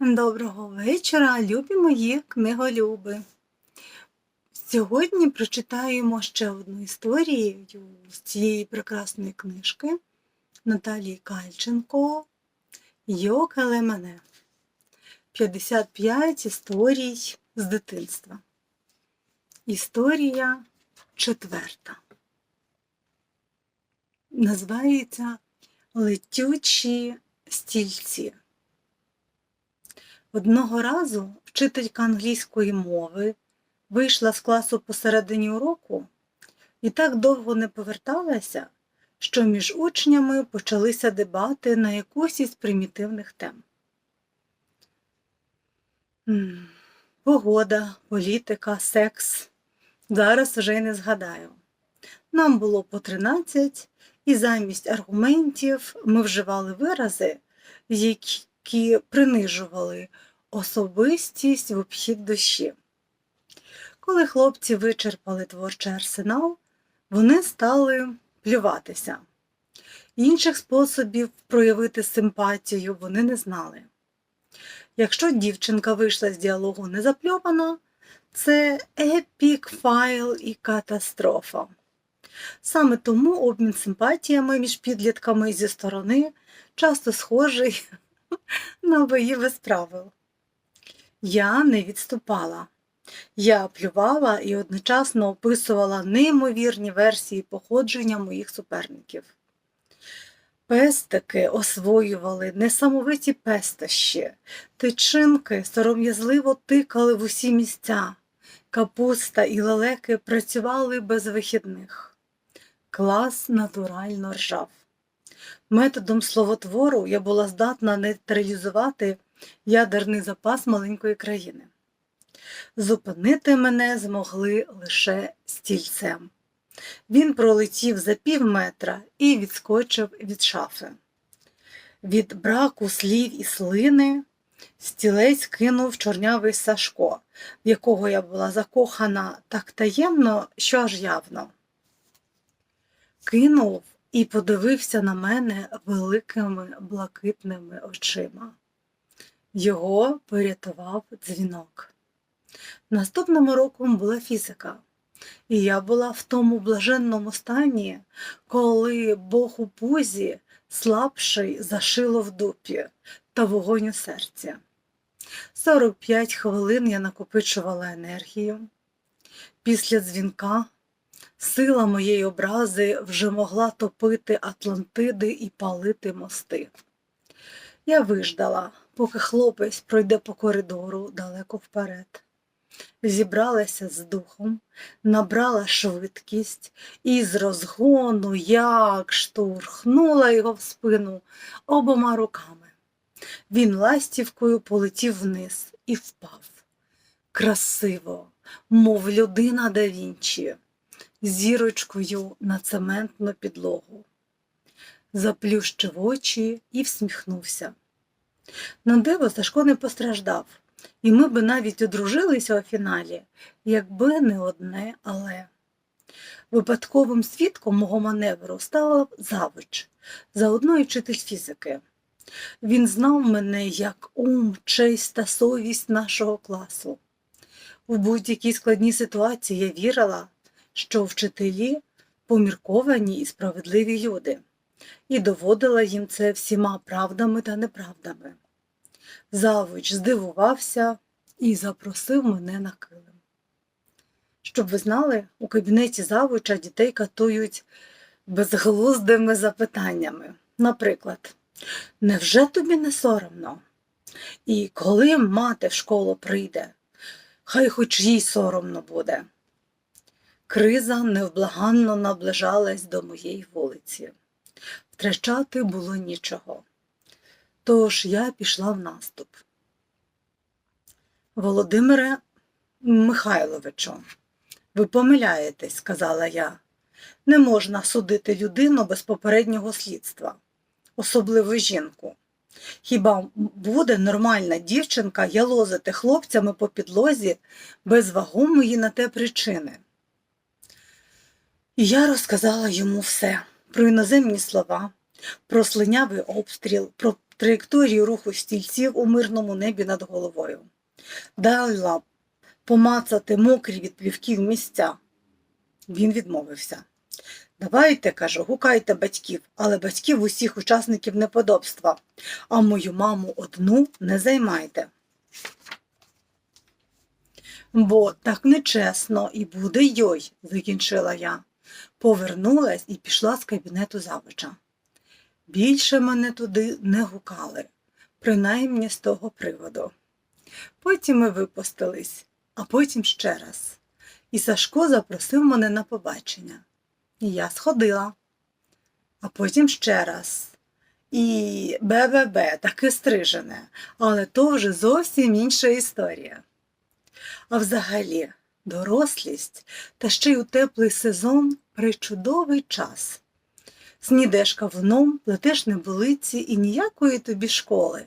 Доброго вечора, любі мої книголюби. Сьогодні прочитаємо ще одну історію з цієї прекрасної книжки Наталії Кальченко Йокале мене. 55 історій з дитинства. Історія четверта. Називається Летючі стільці. Одного разу вчителька англійської мови вийшла з класу посередині уроку і так довго не поверталася, що між учнями почалися дебати на якусь із примітивних тем. Погода, політика, секс. Зараз вже й не згадаю. Нам було по 13, і замість аргументів ми вживали вирази, які принижували особистість в обхід душі. Коли хлопці вичерпали творчий арсенал, вони стали плюватися. Інших способів проявити симпатію вони не знали. Якщо дівчинка вийшла з діалогу незапльована, це епік файл і катастрофа. Саме тому обмін симпатіями між підлітками зі сторони часто схожий на бої без правил. Я не відступала. Я плювала і одночасно описувала неймовірні версії походження моїх суперників. Пестики освоювали несамовиті пестощі, тичинки сором'язливо тикали в усі місця, капуста і лелеки працювали без вихідних. Клас натурально ржав. Методом словотвору я була здатна нейтралізувати ядерний запас маленької країни. Зупинити мене змогли лише стільцем. Він пролетів за пів метра і відскочив від шафи. Від браку слів і слини стілець кинув чорнявий Сашко, в якого я була закохана так таємно, що аж явно. Кинув і подивився на мене великими блакитними очима. Його порятував дзвінок. Наступним роком була фізика, і я була в тому блаженному стані, коли Бог у пузі слабший зашило в дупі та вогонь у серці. 45 хвилин я накопичувала енергію. Після дзвінка сила моєї образи вже могла топити Атлантиди і палити мости. Я виждала, поки хлопець пройде по коридору далеко вперед. Зібралася з духом, набрала швидкість і з розгону як штурхнула його в спину обома руками. Він ластівкою полетів вниз і впав. Красиво, мов людина да Вінчі, зірочкою на цементну підлогу. Заплющив очі і всміхнувся. На диво Сашко не постраждав, і ми би навіть одружилися у фіналі, якби не одне але. Випадковим свідком мого маневру стала завуч, заодно і вчитель фізики. Він знав мене як ум, честь та совість нашого класу. У будь-якій складній ситуації я вірила, що вчителі помірковані і справедливі люди, і доводила їм це всіма правдами та неправдами. Завуч здивувався і запросив мене на килим. Щоб ви знали, у кабінеті завуча дітей катують безглуздими запитаннями. Наприклад, невже тобі не соромно? І коли мати в школу прийде, хай хоч їй соромно буде. Криза невблаганно наближалась до моєї вулиці. Втрачати було нічого. Тож я пішла в наступ. Володимире Михайловичу, ви помиляєтесь, сказала я. Не можна судити людину без попереднього слідства, особливо жінку. Хіба буде нормальна дівчинка ялозити хлопцями по підлозі без вагомої на те причини? І я розказала йому все про іноземні слова, про слинявий обстріл, про траєкторію руху стільців у мирному небі над головою. Дала помацати мокрі від плівків місця. Він відмовився. Давайте, кажу, гукайте батьків, але батьків усіх учасників неподобства, а мою маму одну не займайте. Бо так нечесно і буде йой, закінчила я. Повернулась і пішла з кабінету завуча. Більше мене туди не гукали, принаймні з того приводу. Потім ми випустились, а потім ще раз. І Сашко запросив мене на побачення. І я сходила, а потім ще раз. І БББ таки стрижене, але то вже зовсім інша історія. А взагалі, дорослість та ще й у теплий сезон причудовий час. Снідеш кавуном, плетеш неболиці і ніякої тобі школи.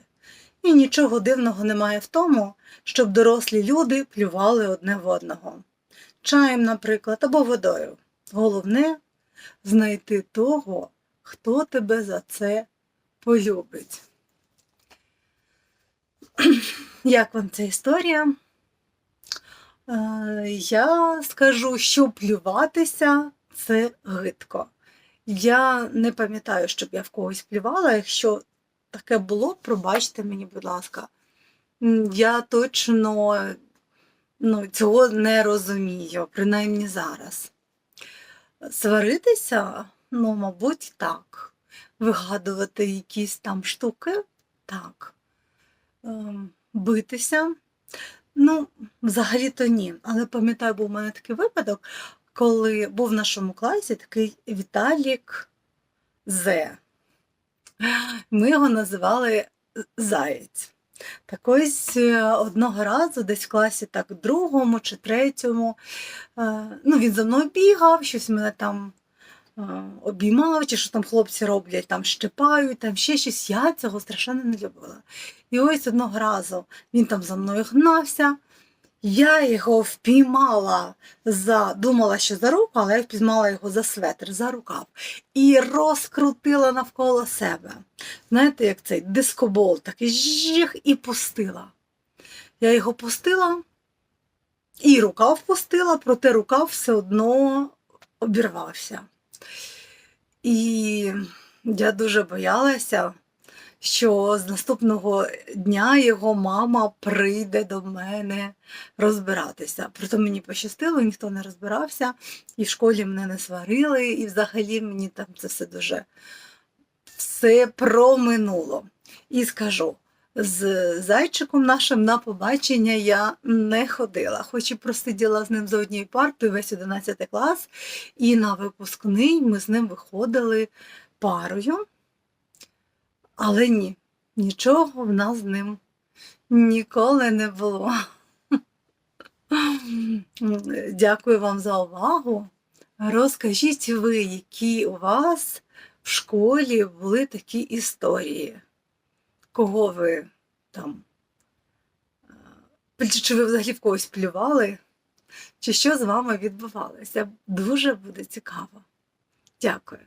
І нічого дивного немає в тому, щоб дорослі люди плювали одне в одного. Чаєм, наприклад, або водою. Головне знайти того, хто тебе за це полюбить. Як вам ця історія? Е, Я скажу, що плюватися це гидко. Я не пам'ятаю, щоб я в когось плювала. Якщо таке було, пробачте мені, будь ласка. Я точно ну, цього не розумію, принаймні зараз. Сваритися, ну, мабуть, так. Вигадувати якісь там штуки, так. Ем, Битися. Ну, взагалі-то ні. Але пам'ятаю, був у мене такий випадок, коли був в нашому класі такий Віталік Зе. Ми його називали Заєць. Так ось е, одного разу, десь в класі так другому чи третьому, е, ну, він за мною бігав, щось мене там обіймав, чи що там хлопці роблять, там щепають, там ще щось. Я цього страшенно не любила. І ось одного разу він там за мною гнався. Я його впіймала за, думала, що за руку, але я впіймала його за светр, за рукав і розкрутила навколо себе. Знаєте, як цей дискобол, такий жіх і пустила. Я його пустила і рукав пустила, проте рукав все одно обірвався. І я дуже боялася, що з наступного дня його мама прийде до мене розбиратися. Проте мені пощастило, ніхто не розбирався, і в школі мене не сварили, і взагалі мені там це все дуже все проминуло. І скажу, з зайчиком нашим на побачення я не ходила, хоч і просиділа з ним за однією партою весь 11 клас, і на випускний ми з ним виходили парою. Але ні, нічого в нас з ним ніколи не було. Дякую вам за увагу. Розкажіть ви, які у вас в школі були такі історії? Кого ви там? е, Чи ви взагалі в когось плювали? Чи що з вами відбувалося? Дуже буде цікаво. Дякую.